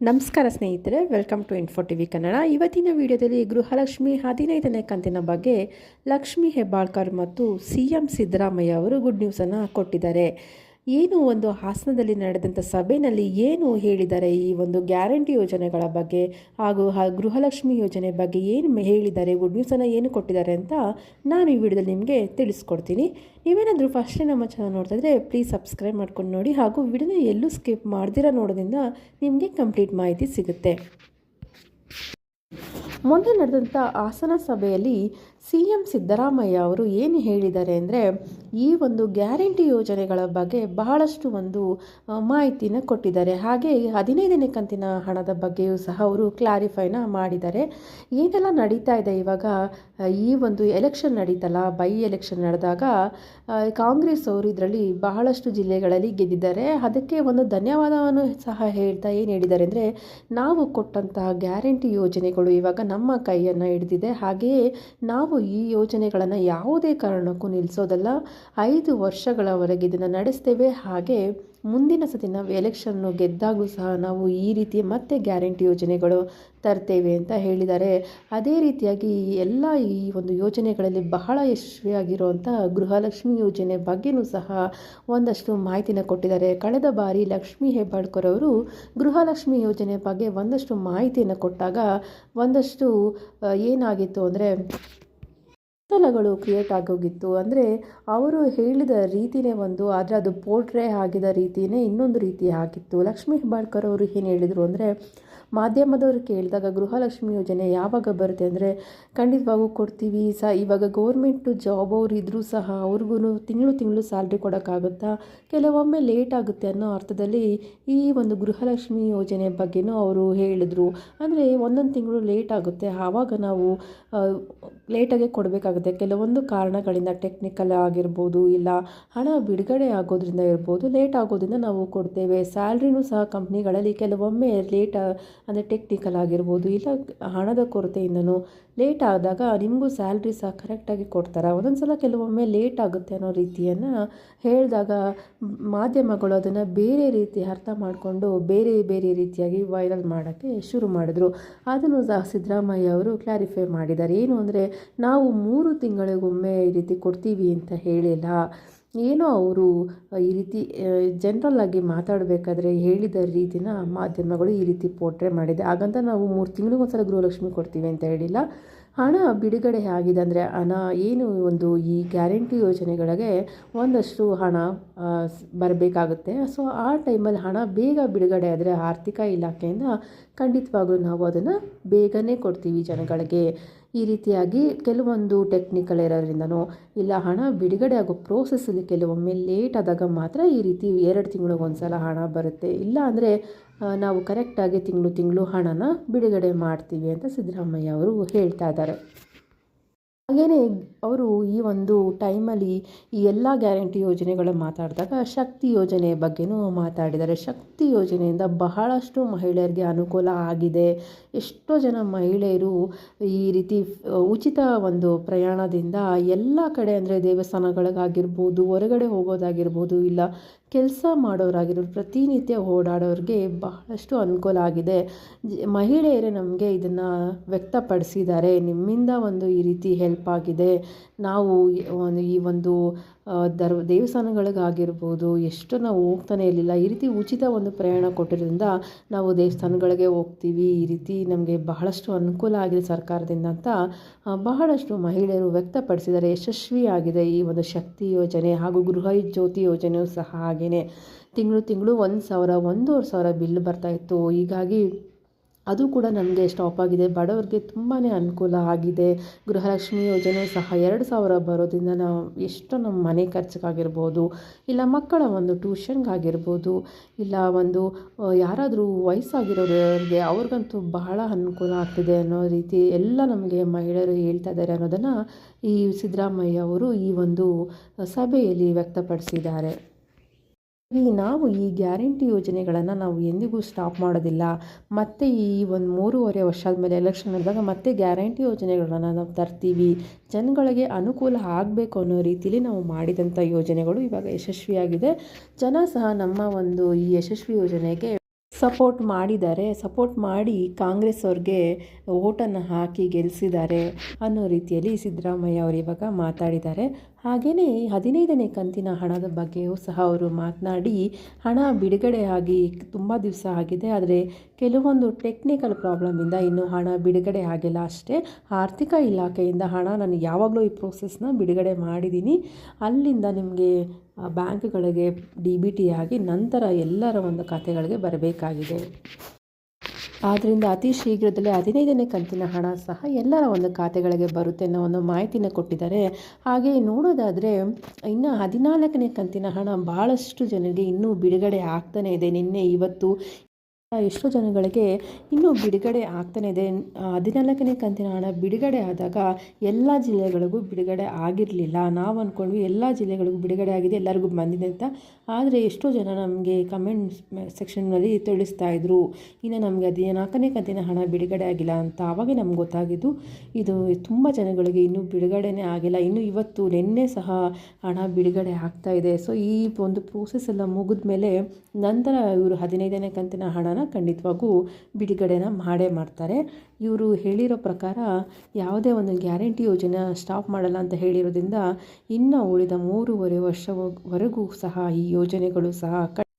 ನಮಸ್ಕಾರ ಸ್ನೇಹಿತರೆ welcome to info T V Kannada ಇವತ್ತಿನ ವಿಡಿಯೋದಲ್ಲಿ ಗೃಹಲಕ್ಷ್ಮಿ ಹದಿನೈದನೇ ಕಂತಿನ ಬಗ್ಗೆ ಲಕ್ಷ್ಮಿ ಹೆಬ್ಬಾಳ್ಕರ್ ಮತ್ತು ಸಿ ಎಂ ಸಿದ್ದರಾಮಯ್ಯ ಅವರು ಗುಡ್ ನ್ಯೂಸನ್ನು ಕೊಟ್ಟಿದ್ದಾರೆ. ಏನು ಒಂದು ಹಾಸನದಲ್ಲಿ ನಡೆದಂಥ ಸಭೆಯಲ್ಲಿ ಏನು ಹೇಳಿದ್ದಾರೆ ಈ ಒಂದು ಗ್ಯಾರಂಟಿ ಯೋಜನೆಗಳ ಬಗ್ಗೆ ಹಾಗೂ ಗೃಹಲಕ್ಷ್ಮಿ ಯೋಜನೆ ಬಗ್ಗೆ ಏನು ಹೇಳಿದ್ದಾರೆ ಗುಡ್ ನ್ಯೂಸನ್ನು ಏನು ಕೊಟ್ಟಿದ್ದಾರೆ ಅಂತ ನಾನು ಈ ವಿಡಿಯೋದಲ್ಲಿ ನಿಮಗೆ ತಿಳಿಸ್ಕೊಡ್ತೀನಿ. ನೀವೇನಾದರೂ ಫಸ್ಟೇ ನಮ್ಮ ಚಾನಲ್ ನೋಡ್ತಾ ಇದ್ದರೆ ಪ್ಲೀಸ್ ಸಬ್ಸ್ಕ್ರೈಬ್ ಮಾಡ್ಕೊಂಡು ನೋಡಿ ಹಾಗೂ ವಿಡಿಯೋನ ಎಲ್ಲೂ ಸ್ಕಿಪ್ ಮಾಡ್ದಿರ ನೋಡೋದ್ರಿಂದ ನಿಮಗೆ ಕಂಪ್ಲೀಟ್ ಮಾಹಿತಿ ಸಿಗುತ್ತೆ. ಮೊನ್ನೆ ನಡೆದಂಥ ಆಸನ ಸಭೆಯಲ್ಲಿ ಸಿ ಎಂ ಸಿದ್ದರಾಮಯ್ಯ ಅವರು ಏನು ಹೇಳಿದ್ದಾರೆ ಅಂದರೆ, ಈ ಒಂದು ಗ್ಯಾರಂಟಿ ಯೋಜನೆಗಳ ಬಗ್ಗೆ ಬಹಳಷ್ಟು ಒಂದು ಮಾಹಿತಿನ ಕೊಟ್ಟಿದ್ದಾರೆ. ಹಾಗೆ ಹದಿನೈದನೇ ಕಂತಿನ ಹಣದ ಬಗ್ಗೆಯೂ ಸಹ ಅವರು ಕ್ಲಾರಿಫೈನ ಮಾಡಿದ್ದಾರೆ. ಏನೆಲ್ಲ ನಡೀತಾ ಇದೆ ಇವಾಗ? ಈ ಒಂದು ಎಲೆಕ್ಷನ್ ನಡೀತಲ್ಲ, ಬೈ ಎಲೆಕ್ಷನ್ ನಡೆದಾಗ ಕಾಂಗ್ರೆಸ್ ಅವರು ಇದರಲ್ಲಿ ಬಹಳಷ್ಟು ಜಿಲ್ಲೆಗಳಲ್ಲಿ ಗೆದ್ದಿದ್ದಾರೆ. ಅದಕ್ಕೆ ಒಂದು ಧನ್ಯವಾದವನ್ನು ಸಹ ಹೇಳ್ತಾ ಏನು ಹೇಳಿದ್ದಾರೆ ಅಂದರೆ, ನಾವು ಕೊಟ್ಟಂತಹ ಗ್ಯಾರಂಟಿ ಯೋಜನೆಗಳು ಇವಾಗ ನಮ್ಮ ಕೈಯನ್ನು ಹಿಡಿದಿದೆ. ಹಾಗೆಯೇ ನಾವು ಈ ಯೋಜನೆಗಳನ್ನು ಯಾವುದೇ ಕಾರಣಕ್ಕೂ ನಿಲ್ಲಿಸೋದಲ್ಲ ಐದು ವರ್ಷಗಳವರೆಗೆ ಇದನ್ನು ನಡೆಸ್ತೇವೆ. ಹಾಗೆ ಮುಂದಿನ ಸತಿ ನಾವು ಎಲೆಕ್ಷನ್ನು ಗೆದ್ದಾಗೂ ಸಹ ನಾವು ಈ ರೀತಿ ಮತ್ತೆ ಗ್ಯಾರಂಟಿ ಯೋಜನೆಗಳು ತರ್ತೇವೆ ಅಂತ ಹೇಳಿದ್ದಾರೆ. ಅದೇ ರೀತಿಯಾಗಿ ಎಲ್ಲ ಈ ಒಂದು ಯೋಜನೆಗಳಲ್ಲಿ ಬಹಳ ಯಶಸ್ವಿಯಾಗಿರುವಂಥ ಗೃಹಲಕ್ಷ್ಮಿ ಯೋಜನೆ ಬಗ್ಗೆನೂ ಸಹ ಒಂದಷ್ಟು ಮಾಹಿತಿನ ಕೊಟ್ಟಿದ್ದಾರೆ. ಕಳೆದ ಬಾರಿ ಲಕ್ಷ್ಮೀ ಹೆಬ್ಬಾಳ್ಕರ್ ಅವರು ಗೃಹಲಕ್ಷ್ಮಿ ಯೋಜನೆ ಬಗ್ಗೆ ಒಂದಷ್ಟು ಮಾಹಿತಿಯನ್ನು ಕೊಟ್ಟಾಗ ಒಂದಷ್ಟು ಏನಾಗಿತ್ತು ಅಂದರೆ ಗೊಂದಲಗಳು ಕ್ರಿಯೇಟ್ ಆಗೋಗಿತ್ತು. ಅಂದರೆ ಅವರು ಹೇಳಿದ ರೀತಿನೇ ಒಂದು, ಆದರೆ ಅದು ಪೋರ್ಟ್ರೇ ಆಗಿದ ರೀತಿಯೇ ಇನ್ನೊಂದು ರೀತಿ ಆಗಿತ್ತು ಲಕ್ಷ್ಮೀ ಹೆಬ್ಬಾಳ್ಕರ್ ಅವರು ಏನು ಹೇಳಿದರು ಅಂದರೆ ಮಾಧ್ಯಮದವರು ಕೇಳಿದಾಗ ಗೃಹಲಕ್ಷ್ಮಿ ಯೋಜನೆ ಯಾವಾಗ ಬರುತ್ತೆ ಅಂದರೆ ಖಂಡಿತವಾಗೂ ಕೊಡ್ತೀವಿ. ಸ ಇವಾಗ ಗೌರ್ಮೆಂಟು ಜಾಬ್ ಅವ್ರು ಇದ್ದರೂ ಸಹ ಅವ್ರಿಗೂ ತಿಂಗಳು ತಿಂಗಳು ಸ್ಯಾಲ್ರಿ ಕೊಡೋಕ್ಕಾಗುತ್ತಾ? ಕೆಲವೊಮ್ಮೆ ಲೇಟ್ ಆಗುತ್ತೆ ಅನ್ನೋ ಅರ್ಥದಲ್ಲಿ ಈ ಒಂದು ಗೃಹಲಕ್ಷ್ಮಿ ಯೋಜನೆ ಬಗ್ಗೆನೂ ಅವರು ಹೇಳಿದರು. ಅಂದರೆ ಒಂದೊಂದು ತಿಂಗಳು ಲೇಟ್ ಆಗುತ್ತೆ. ಆವಾಗ ನಾವು ಲೇಟಾಗೆ ಕೊಡಬೇಕಾಗುತ್ತೆ. ಕೆಲವೊಂದು ಕಾರಣಗಳಿಂದ ಟೆಕ್ನಿಕಲ್ ಆಗಿರ್ಬೋದು ಇಲ್ಲ ಹಣ ಬಿಡುಗಡೆ ಆಗೋದ್ರಿಂದ ಇರ್ಬೋದು, ಲೇಟ್ ಆಗೋದ್ರಿಂದ ನಾವು ಕೊಡ್ತೇವೆ. ಸ್ಯಾಲ್ರಿನೂ ಸಹ ಕಂಪ್ನಿಗಳಲ್ಲಿ ಕೆಲವೊಮ್ಮೆ ಲೇಟ್ ಅಂದರೆ ಟೆಕ್ನಿಕಲ್ ಆಗಿರ್ಬೋದು, ಇಲ್ಲ ಹಣದ ಕೊರತೆಯಿಂದನೂ ಲೇಟ್ ಆದಾಗ ನಿಮಗೂ ಸ್ಯಾಲ್ರಿ ಸಹ ಕರೆಕ್ಟಾಗಿ ಕೊಡ್ತಾರೆ? ಒಂದೊಂದು ಸಲ ಕೆಲವೊಮ್ಮೆ ಲೇಟ್ ಆಗುತ್ತೆ ಅನ್ನೋ ರೀತಿಯನ್ನು ಹೇಳಿದಾಗ ಮಾಧ್ಯಮಗಳು ಅದನ್ನು ಬೇರೆ ರೀತಿ ಅರ್ಥ ಮಾಡಿಕೊಂಡು ಬೇರೆ ಬೇರೆ ರೀತಿಯಾಗಿ ವೈರಲ್ ಮಾಡೋಕ್ಕೆ ಶುರು ಮಾಡಿದ್ರು. ಅದನ್ನು ಸಹ ಸಿದ್ದರಾಮಯ್ಯ ಅವರು ಕ್ಲಾರಿಫೈ ಮಾಡಿದ್ದಾರೆ. ಏನು ಅಂದರೆ, ನಾವು ಮೂರು ತಿಂಗಳಿಗೊಮ್ಮೆ ಈ ರೀತಿ ಕೊಡ್ತೀವಿ ಅಂತ ಹೇಳಿಲ್ಲ. ಏನೋ ಅವರು ಈ ರೀತಿ ಜನರಲ್ ಆಗಿ ಮಾತಾಡಬೇಕಾದ್ರೆ ಹೇಳಿದ ರೀತಿನ ಮಾಧ್ಯಮಗಳು ಈ ರೀತಿ ಪೋರ್ಟ್ರೇ ಮಾಡಿದೆ. ಹಾಗಂತ ನಾವು ಮೂರು ತಿಂಗಳಿಗೊಂದ್ಸಲ ಗೃಹಲಕ್ಷ್ಮಿ ಕೊಡ್ತೀವಿ ಅಂತ ಹೇಳಿಲ್ಲ. ಹಣ ಬಿಡುಗಡೆ ಆಗಿದೆ ಅಂದರೆ ಹಣ ಏನು ಒಂದು ಈ ಗ್ಯಾರಂಟಿ ಯೋಜನೆಗಳಿಗೆ ಒಂದಷ್ಟು ಹಣ ಬರಬೇಕಾಗುತ್ತೆ. ಸೊ, ಆ ಟೈಮಲ್ಲಿ ಹಣ ಬೇಗ ಬಿಡುಗಡೆ ಆದರೆ ಆರ್ಥಿಕ ಇಲಾಖೆಯಿಂದ ಖಂಡಿತವಾಗ್ಲೂ ನಾವು ಅದನ್ನು ಬೇಗನೆ ಕೊಡ್ತೀವಿ ಜನಗಳಿಗೆ. ಈ ರೀತಿಯಾಗಿ ಕೆಲವೊಂದು ಟೆಕ್ನಿಕಲ್ ಇರೋದ್ರಿಂದನೂ ಇಲ್ಲ ಹಣ ಬಿಡುಗಡೆ ಆಗೋ ಪ್ರೋಸೆಸ್ಸಲ್ಲಿ ಕೆಲವೊಮ್ಮೆ ಲೇಟ್ ಆದಾಗ ಮಾತ್ರ ಈ ರೀತಿ ಎರಡು ಸಲ ಹಣ ಬರುತ್ತೆ. ಇಲ್ಲ ಅಂದರೆ ನಾವು ಕರೆಕ್ಟಾಗಿ ತಿಂಗಳು ತಿಂಗಳು ಹಣನ ಬಿಡುಗಡೆ ಮಾಡ್ತೀವಿ ಅಂತ ಸಿದ್ದರಾಮಯ್ಯ ಅವರು ಹೇಳ್ತಾ ಇದ್ದಾರೆ. ಹಾಗೆಯೇ ಅವರು ಈ ಒಂದು ಟೈಮಲ್ಲಿ ಈ ಎಲ್ಲ ಗ್ಯಾರಂಟಿ ಯೋಜನೆಗಳ ಮಾತಾಡಿದಾಗ ಶಕ್ತಿ ಯೋಜನೆ ಬಗ್ಗೆನೂ ಮಾತಾಡಿದ್ದಾರೆ. ಶಕ್ತಿ ಯೋಜನೆಯಿಂದ ಬಹಳಷ್ಟು ಮಹಿಳೆಯರಿಗೆ ಅನುಕೂಲ ಆಗಿದೆ. ಎಷ್ಟೋ ಜನ ಮಹಿಳೆಯರು ಈ ರೀತಿ ಉಚಿತ ಒಂದು ಪ್ರಯಾಣದಿಂದ ಎಲ್ಲ ಕಡೆ ಅಂದರೆ ದೇವಸ್ಥಾನಗಳಿಗಾಗಿರ್ಬೋದು, ಹೊರಗಡೆ ಹೋಗೋದಾಗಿರ್ಬೋದು, ಇಲ್ಲ ಕೆಲಸ ಮಾಡೋರಾಗಿರೋರು ಪ್ರತಿನಿತ್ಯ ಓಡಾಡೋರಿಗೆ ಬಹಳಷ್ಟು ಅನುಕೂಲ ಆಗಿದೆ. ಮಹಿಳೆಯರೇ ನಮಗೆ ಇದನ್ನು ವ್ಯಕ್ತಪಡಿಸಿದ್ದಾರೆ. ನಿಮ್ಮಿಂದ ಒಂದು ಈ ರೀತಿ ಹೆಲ್ಪ್ ಆಗಿದೆ ನಾವು ಈ ಒಂದು ಈ ಒಂದು ದರ್, ದೇವಸ್ಥಾನಗಳಿಗಾಗಿರ್ಬೋದು, ಎಷ್ಟು ನಾವು ಹೋಗ್ತಾನೆ ಇರಲಿಲ್ಲ, ಈ ರೀತಿ ಉಚಿತ ಒಂದು ಪ್ರಯಾಣ ಕೊಟ್ಟಿರೋದ್ರಿಂದ ನಾವು ದೇವಸ್ಥಾನಗಳಿಗೆ ಹೋಗ್ತೀವಿ, ಈ ರೀತಿ ನಮಗೆ ಬಹಳಷ್ಟು ಅನುಕೂಲ ಆಗಿದೆ ಸರ್ಕಾರದಿಂದ ಅಂತ ಬಹಳಷ್ಟು ಮಹಿಳೆಯರು ವ್ಯಕ್ತಪಡಿಸಿದ್ದಾರೆ. ಯಶಸ್ವಿಯಾಗಿದೆ ಈ ಒಂದು ಶಕ್ತಿ ಯೋಜನೆ ಹಾಗೂ ಗೃಹ ಜ್ಯೋತಿ ಯೋಜನೆಯೂ ಸಹ ಹಾಗೆಯೇ ತಿಂಗಳು ತಿಂಗಳು ಒಂದು ಸಾವಿರ, ಒಂದೂವರೆ ಸಾವಿರ ಬಿಲ್ ಬರ್ತಾಯಿತ್ತು ಹೀಗಾಗಿ ಅದು ಕೂಡ ನಮಗೆ ಸ್ಟಾಪ್ ಆಗಿದೆ. ಬಡವರಿಗೆ ತುಂಬಾ ಅನುಕೂಲ ಆಗಿದೆ. ಗೃಹಲಕ್ಷ್ಮಿ ಯೋಜನೆ ಸಹ ಎರಡು ಸಾವಿರ ಬರೋದ್ರಿಂದ ನಾವು ಎಷ್ಟೋ ನಮ್ಮ ಮನೆ ಖರ್ಚಿಗಾಗಿರ್ಬೋದು, ಇಲ್ಲ ಮಕ್ಕಳ ಒಂದು ಟ್ಯೂಷನ್ಗಾಗಿರ್ಬೋದು ಇಲ್ಲ ಒಂದು ಯಾರಾದರೂ ವಯಸ್ಸಾಗಿರೋರಿಗೆ ಅವ್ರಿಗಂತೂ ಬಹಳ ಅನುಕೂಲ ಆಗ್ತಿದೆ ಅನ್ನೋ ರೀತಿ ಎಲ್ಲ ನಮಗೆ ಮಹಿಳೆಯರು ಹೇಳ್ತಾ ಇದ್ದಾರೆ ಅನ್ನೋದನ್ನು ಈ ಸಿದ್ದರಾಮಯ್ಯ ಅವರು ಈ ಒಂದು ಸಭೆಯಲ್ಲಿ ವ್ಯಕ್ತಪಡಿಸಿದ್ದಾರೆ. ಈ ನಾವು ಈ ಗ್ಯಾರಂಟಿ ಯೋಜನೆಗಳನ್ನು ನಾವು ಎಂದಿಗೂ ಸ್ಟಾಪ್ ಮಾಡೋದಿಲ್ಲ. ಮತ್ತು ಈ ಒಂದು ಮೂರುವರೆ ವರ್ಷ ಆದಮೇಲೆ ಎಲೆಕ್ಷನ್ ನಡೆದಾಗ ಮತ್ತೆ ಗ್ಯಾರಂಟಿ ಯೋಜನೆಗಳನ್ನು ನಾವು ತರ್ತೀವಿ. ಜನಗಳಿಗೆ ಅನುಕೂಲ ಆಗಬೇಕು ಅನ್ನೋ ರೀತಿಲಿ ನಾವು ಮಾಡಿದಂಥ ಯೋಜನೆಗಳು ಇವಾಗ ಯಶಸ್ವಿಯಾಗಿದೆ. ಜನ ಸಹ ನಮ್ಮ ಒಂದು ಈ ಯಶಸ್ವಿ ಯೋಜನೆಗೆ ಸಪೋರ್ಟ್ ಮಾಡಿದ್ದಾರೆ ಸಪೋರ್ಟ್ ಮಾಡಿ ಕಾಂಗ್ರೆಸ್ ಅವ್ರಿಗೆ ಓಟನ್ನು ಹಾಕಿ ಗೆಲ್ಲಿಸಿದ್ದಾರೆ ಅನ್ನೋ ರೀತಿಯಲ್ಲಿ ಸಿದ್ದರಾಮಯ್ಯ ಅವರು ಇವಾಗ ಮಾತಾಡಿದ್ದಾರೆ. ಹಾಗೆಯೇ ಹದಿನೈದನೇ ಕಂತಿನ ಹಣದ ಬಗ್ಗೆಯೂ ಸಹ ಅವರು ಮಾತನಾಡಿ, ಹಣ ಬಿಡುಗಡೆ ಆಗಿ ತುಂಬ ದಿವಸ ಆಗಿದೆ, ಆದರೆ ಕೆಲವೊಂದು ಟೆಕ್ನಿಕಲ್ ಪ್ರಾಬ್ಲಮಿಂದ ಇನ್ನೂ ಹಣ ಬಿಡುಗಡೆ ಆಗಿಲ್ಲ ಅಷ್ಟೇ. ಆರ್ಥಿಕ ಇಲಾಖೆಯಿಂದ ಹಣ ನಾನು ಯಾವಾಗಲೂ ಈ ಪ್ರೋಸೆಸ್ನ ಬಿಡುಗಡೆ ಮಾಡಿದ್ದೀನಿ. ಅಲ್ಲಿಂದ ನಿಮಗೆ ಬ್ಯಾಂಕ್ಗಳಿಗೆ ಡಿ ಬಿ ಟಿ ಆಗಿ ನಂತರ ಎಲ್ಲರ ಒಂದು ಖಾತೆಗಳಿಗೆ ಬರಬೇಕಾಗಿದೆ. ಆದ್ದರಿಂದ ಅತಿ ಶೀಘ್ರದಲ್ಲೇ ಹದಿನೈದನೇ ಕಂತಿನ ಹಣ ಸಹ ಎಲ್ಲರ ಒಂದು ಖಾತೆಗಳಿಗೆ ಬರುತ್ತೆ ಅನ್ನೋ ಒಂದು ಮಾಹಿತಿನ ಕೊಟ್ಟಿದ್ದಾರೆ. ಹಾಗೆ ನೋಡೋದಾದರೆ, ಇನ್ನು ಹದಿನಾಲ್ಕನೇ ಕಂತಿನ ಹಣ ಭಾಳಷ್ಟು ಜನರಿಗೆ ಇನ್ನೂ ಬಿಡುಗಡೆ ಆಗ್ತಾನೇ ಇದೆ. ನಿನ್ನೆ, ಇವತ್ತು ಎಷ್ಟೋ ಜನಗಳಿಗೆ ಇನ್ನೂ ಬಿಡುಗಡೆ ಆಗ್ತಾನೆ ಇದೆ. ಹದಿನಾಲ್ಕನೇ ಕಂತಿನ ಹಣ ಬಿಡುಗಡೆ ಆದಾಗ ಎಲ್ಲ ಜಿಲ್ಲೆಗಳಿಗೂ ಬಿಡುಗಡೆ ಆಗಿರಲಿಲ್ಲ. ನಾವು ಅಂದ್ಕೊಂಡ್ವಿ ಎಲ್ಲ ಜಿಲ್ಲೆಗಳಿಗೂ ಬಿಡುಗಡೆ ಆಗಿದೆ, ಎಲ್ಲರಿಗೂ ಬಂದಿದೆ ಅಂತ. ಆದರೆ ಎಷ್ಟೋ ಜನ ನಮಗೆ ಕಮೆಂಟ್ ಸೆಕ್ಷನ್ನಲ್ಲಿ ತಿಳಿಸ್ತಾ ಇದ್ರು, ಇನ್ನು ನಮಗೆ ಹದಿನಾಲ್ಕನೇ ಕಂತಿನ ಹಣ ಬಿಡುಗಡೆ ಆಗಿಲ್ಲ ಅಂತ. ಆವಾಗ ನಮ್ಗೆ ಗೊತ್ತಾಗಿದ್ದು ಇದು ತುಂಬ ಜನಗಳಿಗೆ ಇನ್ನೂ ಬಿಡುಗಡೆನೇ ಆಗಿಲ್ಲ. ಇನ್ನು ಇವತ್ತು ನಿನ್ನೆ ಸಹ ಹಣ ಬಿಡುಗಡೆ ಆಗ್ತಾ ಇದೆ. ಸೊ ಈ ಒಂದು ಪ್ರೋಸೆಸ್ ಎಲ್ಲ ಮುಗಿದ ಮೇಲೆ ನಂತರ ಇವರು ಹದಿನೈದನೇ ಕಂತಿನ ಹಣನ ಖಂಡಿತವಾಗೂ ಬಿಡುಗಡೆನ ಮಾಡೇ ಮಾಡ್ತಾರೆ. ಇವರು ಹೇಳಿರೋ ಪ್ರಕಾರ ಯಾವುದೇ ಒಂದು ಗ್ಯಾರಂಟಿ ಯೋಜನೆ ಸ್ಟಾಪ್ ಮಾಡಲ್ಲ ಅಂತ ಹೇಳಿರೋದ್ರಿಂದ ಇನ್ನು ಉಳಿದ ಮೂರುವರೆ ವರ್ಷವರೆಗೂ ಸಹ ಈ ಯೋಜನೆಗಳು ಸಹ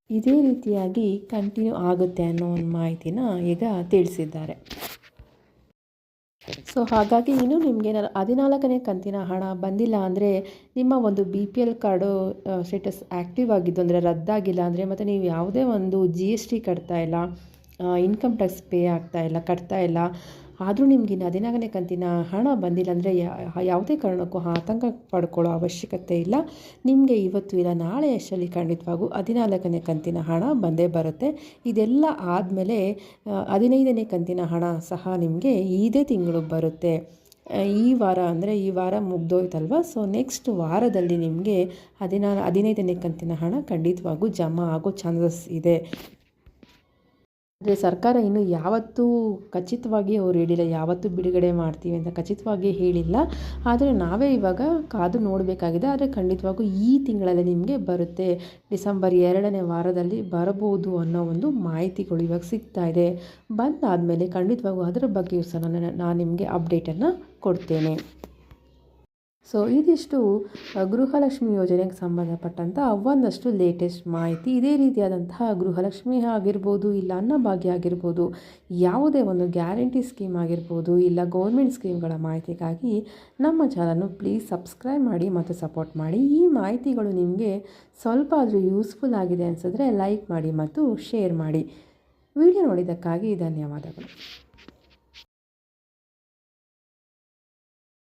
ಇದೇ ರೀತಿಯಾಗಿ ಕಂಟಿನ್ಯೂ ಆಗುತ್ತೆ ಅನ್ನೋ ಒಂದು ಮಾಹಿತಿನ ಈಗ ತಿಳಿಸಿದ್ದಾರೆ. ಸೊ ಹಾಗಾಗಿ ಇನ್ನೂ ನಿಮಗೆ ಹದಿನಾಲ್ಕನೇ ಕಂತಿನ ಹಣ ಬಂದಿಲ್ಲ ಅಂದರೆ ನಿಮ್ಮ ಒಂದು B P L card status active ಆಗಿದ್ದು ಅಂದರೆ ರದ್ದಾಗಿಲ್ಲ ಅಂದರೆ ಮತ್ತು ನೀವು ಯಾವುದೇ ಒಂದು ಜಿ ಎಸ್ ಟಿ ಕಟ್ತಾ ಇಲ್ಲ ಇನ್ಕಮ್ ಟ್ಯಾಕ್ಸ್ ಪೇ ಆಗ್ತಾ ಇಲ್ಲ, ಕಟ್ತಾ ಇಲ್ಲ ಆದರೂ ನಿಮ್ಗೆ ಇನ್ನು ಹದಿನಾಲ್ಕನೇ ಕಂತಿನ ಹಣ ಬಂದಿಲ್ಲ ಅಂದರೆ ಯಾವುದೇ ಕಾರಣಕ್ಕೂ ಆತಂಕ ಪಡ್ಕೊಳ್ಳೋ ಅವಶ್ಯಕತೆ ಇಲ್ಲ. ನಿಮಗೆ ಇವತ್ತು ಇಲ್ಲ, ನಾಳೆ ಅಷ್ಟರಲ್ಲಿ ಖಂಡಿತವಾಗೂ ಹದಿನಾಲ್ಕನೇ ಕಂತಿನ ಹಣ ಬಂದೇ ಬರುತ್ತೆ. ಇದೆಲ್ಲ ಆದಮೇಲೆ ಹದಿನೈದನೇ ಕಂತಿನ ಹಣ ಸಹ ನಿಮಗೆ ಇದೇ ತಿಂಗಳು ಬರುತ್ತೆ. ಈ ವಾರ ಅಂದರೆ ಈ ವಾರ ಮುಗ್ದೋಯ್ತಲ್ವ? ಸೊ ನೆಕ್ಸ್ಟ್ ವಾರದಲ್ಲಿ ನಿಮಗೆ ಹದಿನಾ, ಹದಿನೈದನೇ ಕಂತಿನ ಹಣ ಖಂಡಿತವಾಗೂ ಜಮಾ ಆಗೋ ಚಾನ್ಸಸ್ ಇದೆ. ಆದರೆ ಸರ್ಕಾರ ಇನ್ನೂ ಯಾವತ್ತೂ ಖಚಿತವಾಗಿ ಅವ್ರು ಹೇಳಿಲ್ಲ, ಯಾವತ್ತೂ ಬಿಡುಗಡೆ ಮಾಡ್ತೀವಿ ಅಂತ ಖಚಿತವಾಗಿ ಹೇಳಿಲ್ಲ. ಆದರೆ ನಾವೇ ಇವಾಗ ಕಾದು ನೋಡಬೇಕಾಗಿದೆ. ಆದರೆ ಖಂಡಿತವಾಗೂ ಈ ತಿಂಗಳಲ್ಲಿ ನಿಮಗೆ ಬರುತ್ತೆ. ಡಿಸೆಂಬರ್ ಎರಡನೇ ವಾರದಲ್ಲಿ ಬರಬಹುದು ಅನ್ನೋ ಒಂದು ಮಾಹಿತಿಗಳು ಇವಾಗ ಸಿಗ್ತಾ ಇದೆ. ಬಂದಾದಮೇಲೆ ಖಂಡಿತವಾಗೂ ಅದರ ಬಗ್ಗೆಯೂ ಸಹ ನಾನು ನಾನು ನಿಮಗೆ ಅಪ್ಡೇಟನ್ನು ಕೊಡ್ತೇನೆ. ಸೊ ಇದಿಷ್ಟು ಗೃಹಲಕ್ಷ್ಮಿ ಯೋಜನೆಗೆ ಸಂಬಂಧಪಟ್ಟಂಥ ಒಂದಷ್ಟು ಲೇಟೆಸ್ಟ್ ಮಾಹಿತಿ. ಇದೇ ರೀತಿಯಾದಂತಹ ಗೃಹಲಕ್ಷ್ಮಿ ಆಗಿರ್ಬೋದು, ಇಲ್ಲ ಅನ್ನಭಾಗ್ಯ ಆಗಿರ್ಬೋದು, ಯಾವುದೇ ಒಂದು ಗ್ಯಾರಂಟಿ ಸ್ಕೀಮ್ ಆಗಿರ್ಬೋದು, ಇಲ್ಲ ಗೌರ್ಮೆಂಟ್ ಸ್ಕೀಮ್ಗಳ ಮಾಹಿತಿಗಾಗಿ ನಮ್ಮ ಚಾನಲ್ನು ಪ್ಲೀಸ್ ಸಬ್ಸ್ಕ್ರೈಬ್ ಮಾಡಿ ಮತ್ತು ಸಪೋರ್ಟ್ ಮಾಡಿ. ಈ ಮಾಹಿತಿಗಳು ನಿಮಗೆ ಸ್ವಲ್ಪ ಆದರೂ ಯೂಸ್ಫುಲ್ ಆಗಿದೆ ಅನಿಸಿದ್ರೆ ಲೈಕ್ ಮಾಡಿ ಮತ್ತು ಶೇರ್ ಮಾಡಿ. ವಿಡಿಯೋ ನೋಡಿದ್ದಕ್ಕಾಗಿ ಧನ್ಯವಾದಗಳು.